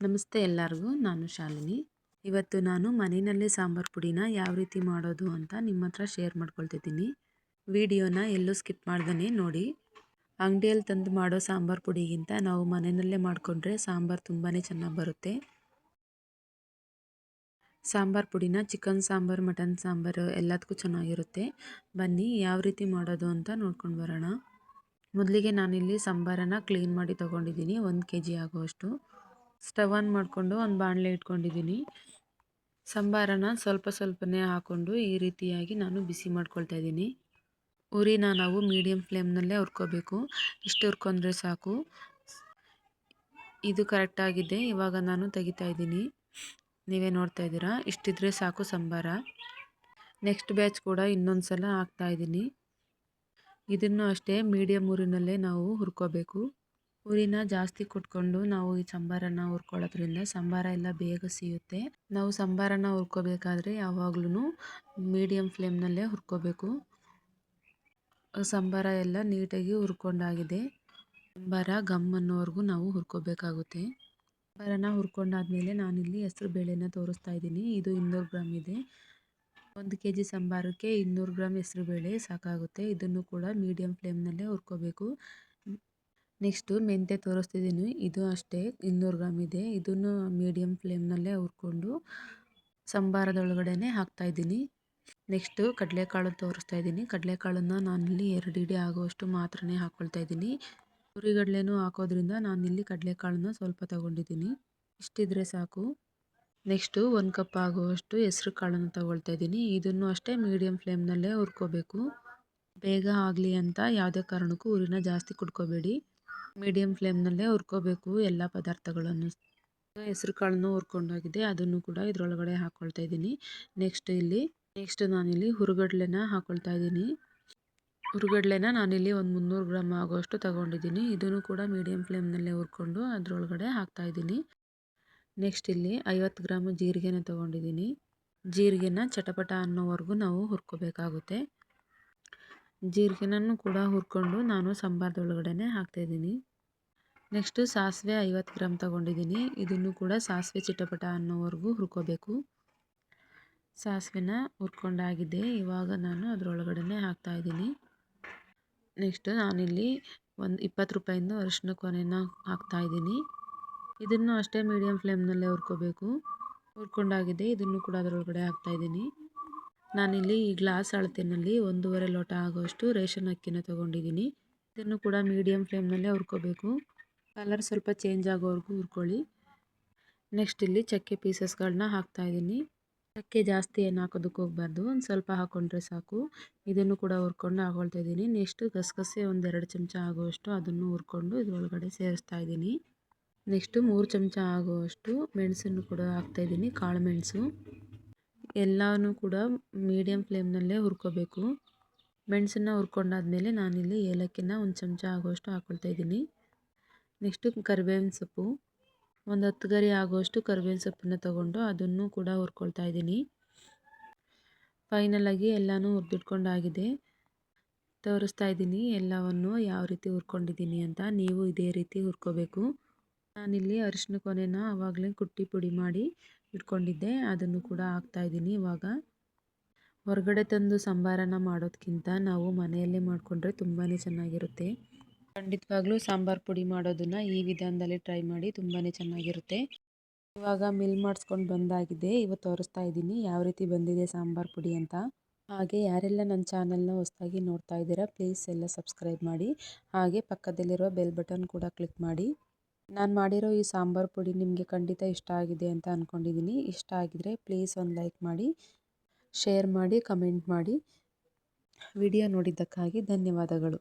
ನಮಸ್ತೆ ಎಲ್ಲರಿಗೂ, ನಾನು ಶಾಲಿನಿ. ಇವತ್ತು ನಾನು ಮನೆಯಲ್ಲೇ ಸಾಂಬಾರು ಪುಡಿನ ಯಾವ ರೀತಿ ಮಾಡೋದು ಅಂತ ನಿಮ್ಮ ಹತ್ರ ಶೇರ್ ಮಾಡ್ಕೊಳ್ತಿದ್ದೀನಿ. ವಿಡಿಯೋನ ಎಲ್ಲೂ ಸ್ಕಿಪ್ ಮಾಡ್ದೇ ನೋಡಿ. ಅಂಗಡಿಯಲ್ಲಿ ತಂದು ಮಾಡೋ ಸಾಂಬಾರು ಪುಡಿಗಿಂತ ನಾವು ಮನೆಯಲ್ಲೇ ಮಾಡಿಕೊಂಡ್ರೆ ಸಾಂಬಾರು ತುಂಬಾ ಚೆನ್ನಾಗಿ ಬರುತ್ತೆ. ಸಾಂಬಾರು ಪುಡಿನ ಚಿಕನ್ ಸಾಂಬಾರು, ಮಟನ್ ಸಾಂಬಾರು ಎಲ್ಲದಕ್ಕೂ ಚೆನ್ನಾಗಿರುತ್ತೆ. ಬನ್ನಿ ಯಾವ ರೀತಿ ಮಾಡೋದು ಅಂತ ನೋಡ್ಕೊಂಡು ಬರೋಣ. ಮೊದಲಿಗೆ ನಾನಿಲ್ಲಿ ಸಾಂಬಾರನ್ನು ಕ್ಲೀನ್ ಮಾಡಿ ತೊಗೊಂಡಿದ್ದೀನಿ, ಒಂದು ಕೆ ಜಿ ಆಗುವಷ್ಟು. ಸ್ಟವ್ ಆನ್ ಮಾಡಿಕೊಂಡು ಒಂದು ಬಾಣಲೆ ಇಟ್ಕೊಂಡಿದ್ದೀನಿ. ಸಂಬಾರನ ಸ್ವಲ್ಪ ಸ್ವಲ್ಪನೇ ಹಾಕ್ಕೊಂಡು ಈ ರೀತಿಯಾಗಿ ನಾನು ಬಿಸಿ ಮಾಡ್ಕೊಳ್ತಾ ಇದ್ದೀನಿ. ಉರಿನ ನಾವು ಮೀಡಿಯಮ್ ಫ್ಲೇಮ್ನಲ್ಲೇ ಹುರ್ಕೋಬೇಕು. ಇಷ್ಟು ಹುರ್ಕೊಂಡ್ರೆ ಸಾಕು. ಇದು ಕರೆಕ್ಟಾಗಿದೆ ಇವಾಗ ನಾನು ತೆಗಿತಾ ಇದ್ದೀನಿ. ನೀವೇ ನೋಡ್ತಾ ಇದ್ದೀರಾ? ಇಷ್ಟಿದ್ರೆ ಸಾಕು ಸಾಂಬಾರ. ನೆಕ್ಸ್ಟ್ ಬ್ಯಾಚ್ ಕೂಡ ಇನ್ನೊಂದು ಸಲ ಹಾಕ್ತಾಯಿದ್ದೀನಿ ಇದನ್ನು ಅಷ್ಟೇ ಮೀಡಿಯಮ್ ಊರಿನಲ್ಲೇ ನಾವು ಹುರ್ಕೋಬೇಕು. ಉರಿನ ಜಾಸ್ತಿ ಕುಟ್ಕೊಂಡು ನಾವು ಈ ಸಾಂಬಾರನ್ನು ಹುರ್ಕೊಳ್ಳೋದ್ರಿಂದ ಸಾಂಬಾರ ಎಲ್ಲ ಬೇಗ ಸಿಗುತ್ತೆ ನಾವು ಸಾಂಬಾರನ್ನು ಹುರ್ಕೋಬೇಕಾದ್ರೆ ಯಾವಾಗ್ಲೂ ಮೀಡಿಯಮ್ ಫ್ಲೇಮ್ನಲ್ಲೇ ಹುರ್ಕೋಬೇಕು. ಸಾಂಬಾರ ಎಲ್ಲ ನೀಟಾಗಿ ಹುರ್ಕೊಂಡಾಗಿದೆ. ಸಾಂಬಾರ ಗಮ್ ಅನ್ನೋವರೆಗೂ ನಾವು ಹುರ್ಕೋಬೇಕಾಗುತ್ತೆ. ಸಾಂಬಾರನ ಹುರ್ಕೊಂಡಾದ್ಮೇಲೆ ನಾನಿಲ್ಲಿ ಹೆಸರು ಬೇಳೆನ ತೋರಿಸ್ತಾ ಇದ್ದೀನಿ. ಇದು ಇನ್ನೂರು ಗ್ರಾಮ್ ಇದೆ. ಒಂದು ಕೆ ಜಿ ಸಾಂಬಾರಕ್ಕೆ ಇನ್ನೂರು ಗ್ರಾಮ್ ಹೆಸರುಬೇಳೆ ಸಾಕಾಗುತ್ತೆ. ಇದನ್ನು ಕೂಡ ಮೀಡಿಯಮ್ ಫ್ಲೇಮ್ನಲ್ಲೇ ಹುರ್ಕೋಬೇಕು. ನೆಕ್ಸ್ಟು ಮೆಂತ್ಯ ತೋರಿಸ್ತಿದ್ದೀನಿ. ಇದು ಅಷ್ಟೇ, ಇನ್ನೂರು ಗ್ರಾಮ್ ಇದೆ. ಇದನ್ನು ಮೀಡಿಯಮ್ ಫ್ಲೇಮ್ನಲ್ಲೇ ಹುರ್ಕೊಂಡು ಸಾಂಬಾರದೊಳಗಡೆ ಹಾಕ್ತಾಯಿದ್ದೀನಿ ನೆಕ್ಸ್ಟು ಕಡಲೆಕಾಳು ತೋರಿಸ್ತಾ ಇದ್ದೀನಿ. ಕಡಲೆಕಾಳನ್ನು ನಾನಿಲ್ಲಿ ಎರಡು ಇಡಿ ಆಗುವಷ್ಟು ಮಾತ್ರನೇ ಹಾಕ್ಕೊಳ್ತಾ ಇದ್ದೀನಿ. ಹುರಿಗಡಲೆನೂ ಹಾಕೋದ್ರಿಂದ ನಾನಿಲ್ಲಿ ಕಡಲೆಕಾಳನ್ನ ಸ್ವಲ್ಪ ತಗೊಂಡಿದ್ದೀನಿ. ಇಷ್ಟಿದ್ರೆ ಸಾಕು. ನೆಕ್ಸ್ಟು ಒಂದು ಕಪ್ ಆಗುವಷ್ಟು ಹೆಸ್ರು ಕಾಳನ್ನು ತಗೊಳ್ತಾ ಇದ್ದೀನಿ. ಇದನ್ನು ಅಷ್ಟೇ ಮೀಡಿಯಮ್ ಫ್ಲೇಮ್ನಲ್ಲೇ ಹುರ್ಕೋಬೇಕು. ಬೇಗ ಆಗಲಿ ಅಂತ ಯಾವುದೇ ಕಾರಣಕ್ಕೂ ಉರಿನ ಜಾಸ್ತಿ ಕುಡ್ಕೋಬೇಡಿ. ಮೀಡಿಯಮ್ ಫ್ಲೇಮ್ನಲ್ಲೇ ಹುರ್ಕೋಬೇಕು, ಎಲ್ಲ ಪದಾರ್ಥಗಳನ್ನು. ಹೆಸ್ರು ಕಾಳನ್ನು ಹುರ್ಕೊಂಡೋಗಿದೆ, ಅದನ್ನು ಕೂಡ ಇದರೊಳಗಡೆ ಹಾಕ್ಕೊಳ್ತಾ ಇದ್ದೀನಿ. ನೆಕ್ಸ್ಟ್ ಇಲ್ಲಿ, ನೆಕ್ಸ್ಟ್ ನಾನಿಲ್ಲಿ ಹುರುಗಡ್ಲೆನ ಹಾಕ್ಕೊಳ್ತಾ ಇದ್ದೀನಿ. ಹುರುಗಡ್ಲೆನ ನಾನಿಲ್ಲಿ ಒಂದು ಮುನ್ನೂರು ಗ್ರಾಮ್ ಆಗೋಷ್ಟು ತಗೊಂಡಿದ್ದೀನಿ. ಇದನ್ನು ಕೂಡ ಮೀಡಿಯಮ್ ಫ್ಲೇಮ್ನಲ್ಲೇ ಹುರ್ಕೊಂಡು ಅದರೊಳಗಡೆ ಹಾಕ್ತಾಯಿದ್ದೀನಿ ನೆಕ್ಸ್ಟ್ ಇಲ್ಲಿ ಐವತ್ತು ಗ್ರಾಮ್ ಜೀರಿಗೆನ ತೊಗೊಂಡಿದ್ದೀನಿ. ಜೀರಿಗೆನ ಚಟಪಟ ಅನ್ನೋವರೆಗೂ ನಾವು ಹುರ್ಕೋಬೇಕಾಗುತ್ತೆ. ಜೀರಿಗೆನೂ ಕೂಡ ಹುರ್ಕೊಂಡು ನಾನು ಸಾಂಬಾರ್ದೊಳಗಡೆ ಹಾಕ್ತಾಯಿದ್ದೀನಿ. ನೆಕ್ಸ್ಟು ಸಾಸಿವೆ ಐವತ್ತು ಗ್ರಾಮ್ ತೊಗೊಂಡಿದ್ದೀನಿ. ಇದನ್ನು ಕೂಡ ಸಾಸಿವೆ ಚಿಟಪಟ ಅನ್ನೋವರೆಗೂ ಹುರ್ಕೋಬೇಕು. ಸಾಸಿವೆನ ಹುರ್ಕೊಂಡಾಗಿದೆ. ಇವಾಗ ನಾನು ಅದರೊಳಗಡೆ ಹಾಕ್ತಾಯಿದ್ದೀನಿ. ನೆಕ್ಸ್ಟು ನಾನಿಲ್ಲಿ ಒಂದು ಇಪ್ಪತ್ತು ರೂಪಾಯಿಂದ ಅರಿಶಿನ ಕೊನೆನ ಹಾಕ್ತಾಯಿದ್ದೀನಿ. ಇದನ್ನು ಅಷ್ಟೇ ಮೀಡಿಯಮ್ ಫ್ಲೇಮ್ನಲ್ಲೇ ಹುರ್ಕೋಬೇಕು. ಹುರ್ಕೊಂಡಾಗಿದೆ. ಇದನ್ನು ಕೂಡ ಅದರೊಳಗಡೆ ಹಾಕ್ತಾಯಿದ್ದೀನಿ. ನಾನಿಲ್ಲಿ ಈ ಗ್ಲಾಸ್ ಅಳತೆನಲ್ಲಿ ಒಂದೂವರೆ ಲೋಟ ಆಗೋಷ್ಟು ರೇಷನ್ ಅಕ್ಕಿನ ತೊಗೊಂಡಿದ್ದೀನಿ. ಇದನ್ನು ಕೂಡ ಮೀಡಿಯಮ್ ಫ್ಲೇಮ್ನಲ್ಲೇ ಹುರ್ಕೋಬೇಕು. ಕಲರ್ ಸ್ವಲ್ಪ ಚೇಂಜ್ ಆಗೋವರೆಗೂ ಹುರ್ಕೊಳ್ಳಿ. ನೆಕ್ಸ್ಟ್ ಇಲ್ಲಿ ಚಕ್ಕೆ ಪೀಸಸ್ಗಳನ್ನ ಹಾಕ್ತಾಯಿದ್ದೀನಿ ಚಕ್ಕೆ ಜಾಸ್ತಿ ಏನು ಹಾಕೋದಕ್ಕೆ ಹೋಗ್ಬಾರ್ದು. ಒಂದು ಸ್ವಲ್ಪ ಹಾಕ್ಕೊಂಡ್ರೆ ಸಾಕು. ಇದನ್ನು ಕೂಡ ಹುರ್ಕೊಂಡು ಹಾಕೊಳ್ತಾ ಇದ್ದೀನಿ. ನೆಕ್ಸ್ಟ್ ಗಸಗಸೆ ಒಂದೆರಡು ಚಮಚ ಆಗುವಷ್ಟು ಅದನ್ನು ಹುರ್ಕೊಂಡು ಇದರೊಳಗಡೆ ಸೇರಿಸ್ತಾ ಇದ್ದೀನಿ. ನೆಕ್ಸ್ಟು ಮೂರು ಚಮಚ ಆಗುವಷ್ಟು ಮೆಣಸನ್ನು ಕೂಡ ಹಾಕ್ತಾಯಿದ್ದೀನಿ ಕಾಳು ಮೆಣಸು. ಎಲ್ಲನೂ ಕೂಡ ಮೀಡಿಯಮ್ ಫ್ಲೇಮ್ನಲ್ಲೇ ಹುರ್ಕೋಬೇಕು. ಮೆಣಸನ್ನು ಹುರ್ಕೊಂಡಾದ್ಮೇಲೆ ನಾನಿಲ್ಲಿ ಏಲಕ್ಕಿನ ಒಂದು ಚಮಚ ಆಗೋಷ್ಟು ಹಾಕ್ಕೊಳ್ತಾ ಇದ್ದೀನಿ. ನೆಕ್ಸ್ಟು ಕರಿಬೇವಿನ ಸೊಪ್ಪು. ಒಂದು ಹತ್ತು ಗರಿ ಆಗೋಷ್ಟು ಕರಿಬೇವಿನ ಸೊಪ್ಪನ್ನ ತೊಗೊಂಡು ಅದನ್ನು ಕೂಡ ಹುರ್ಕೊಳ್ತಾ ಇದ್ದೀನಿ. ಫೈನಲಾಗಿ ಎಲ್ಲನೂ ಹುರಿದಿಟ್ಕೊಂಡಾಗಿದೆ. ತೋರಿಸ್ತಾ ಇದ್ದೀನಿ ಎಲ್ಲವನ್ನು ಯಾವ ರೀತಿ ಹುರ್ಕೊಂಡಿದ್ದೀನಿ ಅಂತ. ನೀವು ಇದೇ ರೀತಿ ಹುರ್ಕೋಬೇಕು. ನಾನಿಲ್ಲಿ ಅರಿಶಿನ ಕೊನೆನ ಆವಾಗಲೇ ಕುಟ್ಟಿ ಪುಡಿ ಮಾಡಿ ಇಟ್ಕೊಂಡಿದ್ದೆ. ಅದನ್ನು ಕೂಡ ಹಾಕ್ತಾಯಿದ್ದೀನಿ ಇವಾಗ. ಹೊರಗಡೆ ತಂದು ಸಾಂಬಾರನ್ನ ಮಾಡೋದಕ್ಕಿಂತ ನಾವು ಮನೆಯಲ್ಲೇ ಮಾಡಿಕೊಂಡ್ರೆ ತುಂಬಾ ಚೆನ್ನಾಗಿರುತ್ತೆ. ಖಂಡಿತವಾಗ್ಲೂ ಸಾಂಬಾರು ಪುಡಿ ಮಾಡೋದನ್ನು ಈ ವಿಧಾನದಲ್ಲಿ ಟ್ರೈ ಮಾಡಿ ತುಂಬಾ ಚೆನ್ನಾಗಿರುತ್ತೆ. ಇವಾಗ ಮಿಲ್ ಮಾಡಿಸ್ಕೊಂಡು ಬಂದಾಗಿದೆ. ಇವತ್ತು ತೋರಿಸ್ತಾ ಇದ್ದೀನಿ ಯಾವ ರೀತಿ ಬಂದಿದೆ ಸಾಂಬಾರು ಪುಡಿ ಅಂತ. ಹಾಗೆ ಯಾರೆಲ್ಲ ನನ್ನ ಚಾನಲ್ನ ಹೊಸದಾಗಿ ನೋಡ್ತಾ ಇದ್ದೀರಾ, ಪ್ಲೀಸ್ ಎಲ್ಲ ಸಬ್ಸ್ಕ್ರೈಬ್ ಮಾಡಿ. ಹಾಗೆ ಪಕ್ಕದಲ್ಲಿರುವ ಬೆಲ್ ಬಟನ್ ಕೂಡ ಕ್ಲಿಕ್ ಮಾಡಿ. ನಾನು ಮಾಡಿರೋ ಈ ಸಾಂಬಾರು ಪುಡಿ ನಿಮಗೆ ಖಂಡಿತ ಇಷ್ಟ ಆಗಿದೆ ಅಂತ ಅಂದ್ಕೊಂಡಿದ್ದೀನಿ ಇಷ್ಟ ಆಗಿದ್ರೆ ಪ್ಲೀಸ್ ಒಂದು ಲೈಕ್ ಮಾಡಿ ಶೇರ್ ಮಾಡಿ ಕಮೆಂಟ್ ಮಾಡಿ. ವಿಡಿಯೋ ನೋಡಿದ್ದಕ್ಕಾಗಿ ಧನ್ಯವಾದಗಳು.